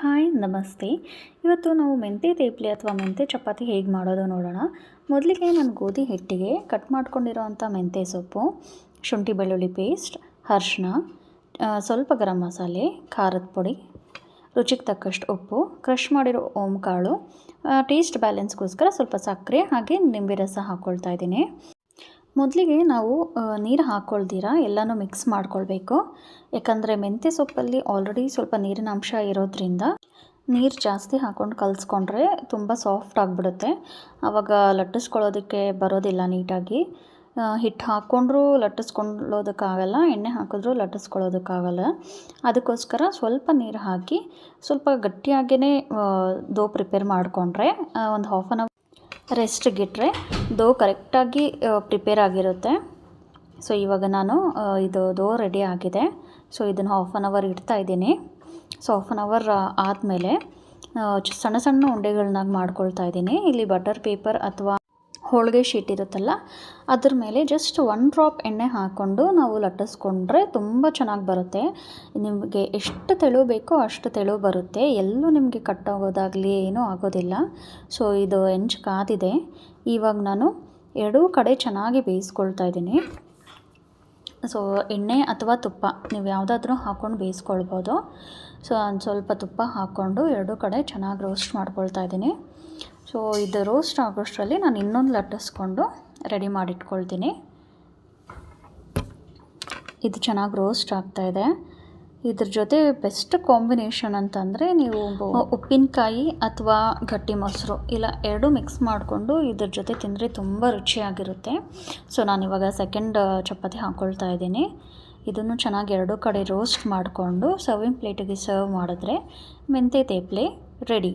Hi, ನಮಸ್ತೆ. ಇವತ್ತು ನಾವು ಮೆಂತೆ ತೇಪ್ಲಿ ಅಥವಾ ಮೆಂತೆ ಚಪಾತಿ ಹೇಗೆ ಮಾಡೋದು ನೋಡೋಣ. ಮೊದಲಿಗೆ ನಾನು ಗೋಧಿ ಹಿಟ್ಟಿಗೆ ಕಟ್ ಮಾಡ್ಕೊಂಡಿರೋವಂಥ ಮೆಂತೆ ಸೊಪ್ಪು, ಶುಂಠಿ ಬೆಳ್ಳುಳ್ಳಿ ಪೇಸ್ಟ್ ಅರ್ಶಿನ ಸ್ವಲ್ಪ ಗರಂ ಮಸಾಲೆ, ಖಾರದ ಪುಡಿ, ರುಚಿಗೆ ತಕ್ಕಷ್ಟು ಉಪ್ಪು ಕ್ರಷ್ ಮಾಡಿರೋ ಓಮ್ ಕಾಳು ಟೇಸ್ಟ್ ಬ್ಯಾಲೆನ್ಸ್ಗೋಸ್ಕರ ಸ್ವಲ್ಪ ಸಕ್ಕರೆ ಹಾಗೆ ನಿಂಬೆ ರಸ ಹಾಕ್ಕೊಳ್ತಾ ಇದ್ದೀನಿ. ಮೊದಲಿಗೆ ನಾವು ನೀರು ಹಾಕ್ಕೊಳ್ದಿರ ಎಲ್ಲನೂ ಮಿಕ್ಸ್ ಮಾಡ್ಕೊಳ್ಬೇಕು. ಯಾಕಂದರೆ ಮೆಂತ್ಯ ಸೊಪ್ಪಲ್ಲಿ ಆಲ್ರೆಡಿ ಸ್ವಲ್ಪ ನೀರಿನ ಅಂಶ ಇರೋದ್ರಿಂದ ನೀರು ಜಾಸ್ತಿ ಹಾಕ್ಕೊಂಡು ಕಲಿಸ್ಕೊಂಡ್ರೆ ತುಂಬ ಸಾಫ್ಟ್ ಆಗಿಬಿಡುತ್ತೆ. ಆವಾಗ ಲಟ್ಟಿಸ್ಕೊಳ್ಳೋದಕ್ಕೆ ಬರೋದಿಲ್ಲ ನೀಟಾಗಿ. ಹಿಟ್ಟು ಹಾಕ್ಕೊಂಡ್ರೂ ಲಟ್ಟಿಸ್ಕೊಳ್ಳೋದಕ್ಕಾಗಲ್ಲ, ಎಣ್ಣೆ ಹಾಕಿದ್ರೂ ಲಟ್ಟಿಸ್ಕೊಳ್ಳೋದಕ್ಕಾಗಲ್ಲ. ಅದಕ್ಕೋಸ್ಕರ ಸ್ವಲ್ಪ ನೀರು ಹಾಕಿ ಸ್ವಲ್ಪ ಗಟ್ಟಿಯಾಗೇ ದೋ ಪ್ರಿಪೇರ್ ಮಾಡಿಕೊಂಡ್ರೆ ಒಂದು ಹಾಫ್ ಆನ್ ಅವರ್ ರೆಸ್ಟಿಗಿಟ್ರೆ ದೋ ಕರೆಕ್ಟಾಗಿ ಪ್ರಿಪೇರ್ ಆಗಿರುತ್ತೆ. ಸೊ, ಇವಾಗ ನಾನು ಇದು ದೋ ರೆಡಿ ಆಗಿದೆ. ಸೊ, ಇದನ್ನು ಹಾಫ್ ಆನ್ ಅವರ್ ಇಡ್ತಾ ಇದ್ದೀನಿ. ಸೊ ಹಾಫ್ ಆನ್ ಅವರ್ ಆದಮೇಲೆ ಸಣ್ಣ ಸಣ್ಣ ಉಂಡೆಗಳನ್ನಾಗಿ ಮಾಡ್ಕೊಳ್ತಾ ಇದ್ದೀನಿ. ಇಲ್ಲಿ ಬಟರ್ ಪೇಪರ್ ಅಥವಾ ಹೋಳಿಗೆ ಶೀಟ್ ಇರುತ್ತಲ್ಲ, ಅದ್ರ ಮೇಲೆ ಜಸ್ಟ್ ಒನ್ ಡ್ರಾಪ್ ಎಣ್ಣೆ ಹಾಕ್ಕೊಂಡು ನಾವು ಲಟ್ಟಿಸ್ಕೊಂಡ್ರೆ ತುಂಬ ಚೆನ್ನಾಗಿ ಬರುತ್ತೆ. ನಿಮಗೆ ಎಷ್ಟು ತೆಳು ಬೇಕೋ ಅಷ್ಟು ತೆಳು ಬರುತ್ತೆ. ಎಲ್ಲೂ ನಿಮಗೆ ಕಟ್ಟಾಗೋದಾಗಲಿ ಏನೂ ಆಗೋದಿಲ್ಲ. ಸೊ ಇದು ಹೆಂಚು ಕಾದಿದೆ. ಇವಾಗ ನಾನು ಎರಡೂ ಕಡೆ ಚೆನ್ನಾಗಿ ಬೇಯಿಸ್ಕೊಳ್ತಾ ಇದ್ದೀನಿ. ಸೊ ಎಣ್ಣೆ ಅಥವಾ ತುಪ್ಪ, ನೀವು ಯಾವುದಾದ್ರೂ ಹಾಕ್ಕೊಂಡು ಬೇಯಿಸ್ಕೊಳ್ಬೋದು. ಸೊ ಒಂದು ಸ್ವಲ್ಪ ತುಪ್ಪ ಹಾಕ್ಕೊಂಡು ಎರಡೂ ಕಡೆ ಚೆನ್ನಾಗಿ ರೋಸ್ಟ್ ಮಾಡ್ಕೊಳ್ತಾ ಇದ್ದೀನಿ. ಸೊ ಇದು ರೋಸ್ಟ್ ಆಗೋಷ್ಟರಲ್ಲಿ ನಾನು ಇನ್ನೊಂದು ಲಟ್ಟಿಸ್ಕೊಂಡು ರೆಡಿ ಮಾಡಿಟ್ಕೊಳ್ತೀನಿ. ಇದು ಚೆನ್ನಾಗಿ ರೋಸ್ಟ್ ಆಗ್ತಾಯಿದೆ ಇದ್ರ ಜೊತೆ ಬೆಸ್ಟ್ ಕಾಂಬಿನೇಷನ್ ಅಂತಂದರೆ ನೀವು ಉಪ್ಪಿನಕಾಯಿ ಅಥವಾ ಗಟ್ಟಿ ಮೊಸರು ಇಲ್ಲ ಎರಡೂ ಮಿಕ್ಸ್ ಮಾಡಿಕೊಂಡು ಇದ್ರ ಜೊತೆ ತಿಂದರೆ ತುಂಬ ರುಚಿಯಾಗಿರುತ್ತೆ. ಸೊ ನಾನಿವಾಗ ಸೆಕೆಂಡ್ ಚಪಾತಿ ಹಾಕ್ಕೊಳ್ತಾ ಇದ್ದೀನಿ. ಇದನ್ನು ಚೆನ್ನಾಗಿ ಎರಡೂ ಕಡೆ ರೋಸ್ಟ್ ಮಾಡಿಕೊಂಡು ಸರ್ವಿಂಗ್ ಪ್ಲೇಟಿಗೆ ಸರ್ವ್ ಮಾಡಿದ್ರೆ ಮೆಂತೆ ತೇಪ್ಲೆ ರೆಡಿ